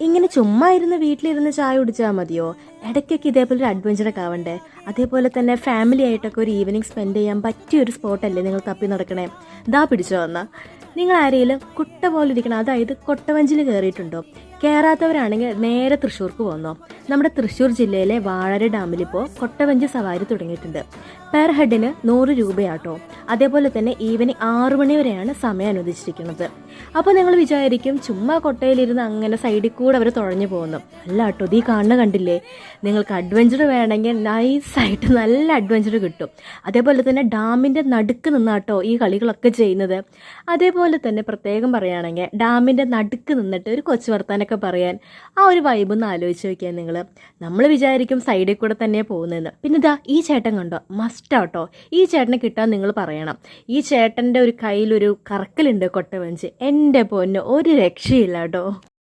ഇങ്ങനെ ചുമ്മാ ഇരുന്ന് വീട്ടിലിരുന്ന് ചായ കുടിച്ചാൽ മതിയോ? ഇടയ്ക്കൊക്കെ ഇതേപോലെ ഒരു അഡ്വഞ്ചറൊക്കെ ആവണ്ടേ? അതേപോലെ തന്നെ ഫാമിലി ആയിട്ടൊക്കെ ഒരു ഈവനിങ് സ്പെൻഡ് ചെയ്യാൻ പറ്റിയ ഒരു സ്പോട്ടല്ലേ നിങ്ങൾ തപ്പി നടക്കണേ? ദാ പിടിച്ചോ വന്ന. നിങ്ങൾ ആരെങ്കിലും കുട്ട പോലെ ഇരിക്കണം അതായത് കൊട്ടവഞ്ചിൽ കയറിയിട്ടുണ്ടോ? കയറാത്തവരാണെങ്കിൽ നേരെ തൃശ്ശൂർക്ക് പോന്നോ. നമ്മുടെ തൃശ്ശൂർ ജില്ലയിലെ വാഴര ഡാമിൽ ഇപ്പോൾ കൊട്ടവഞ്ചി സവാരി തുടങ്ങിയിട്ടുണ്ട്. പെർ ഹെഡിന് നൂറ് രൂപയാട്ടോ. അതേപോലെ തന്നെ ഈവനിങ് ആറു മണി വരെയാണ് സമയം അനുവദിച്ചിരിക്കുന്നത്. അപ്പോൾ നിങ്ങൾ വിചാരിക്കും ചുമ്മാ കൊട്ടയിലിരുന്ന് അങ്ങനെ സൈഡിൽ കൂടെ അവർ തുഴഞ്ഞു പോകുന്നു. അല്ല കേട്ടോ ഈ കാണുന്ന കണ്ടില്ലേ? നിങ്ങൾക്ക് അഡ്വഞ്ചർ വേണമെങ്കിൽ നൈസായിട്ട് നല്ല അഡ്വഞ്ചർ കിട്ടും. അതേപോലെ തന്നെ ഡാമിന്റെ നടുക്ക് നിന്നാട്ടോ ഈ കളികളൊക്കെ ചെയ്യുന്നത്. അതേപോലെ തന്നെ പ്രത്യേകം പറയുകയാണെങ്കിൽ ഡാമിന്റെ നടുക്ക് നിന്നിട്ട് ഒരു കൊച്ചു വർത്താനൊക്കെ പറയാൻ ആ ഒരു വൈബ് ഒന്ന് ആലോചിച്ച് നോക്കിയാൽ നിങ്ങൾ. നമ്മൾ വിചാരിക്കും സൈഡിൽ കൂടെ തന്നെ പോകുന്നതെന്ന്. പിന്നെ ഇതാ ഈ ചേട്ടൻ കണ്ടോ? മസ്റ്റ് ആട്ടോ ഈ ചേട്ടനെ കിട്ടാൻ നിങ്ങൾ പറയണം. ഈ ചേട്ടന്റെ ഒരു കയ്യിലൊരു കറക്കലുണ്ട് കൊട്ടവഞ്ച്. എന്റെ പൊന്ന് ഒരു രക്ഷയില്ല കേട്ടോ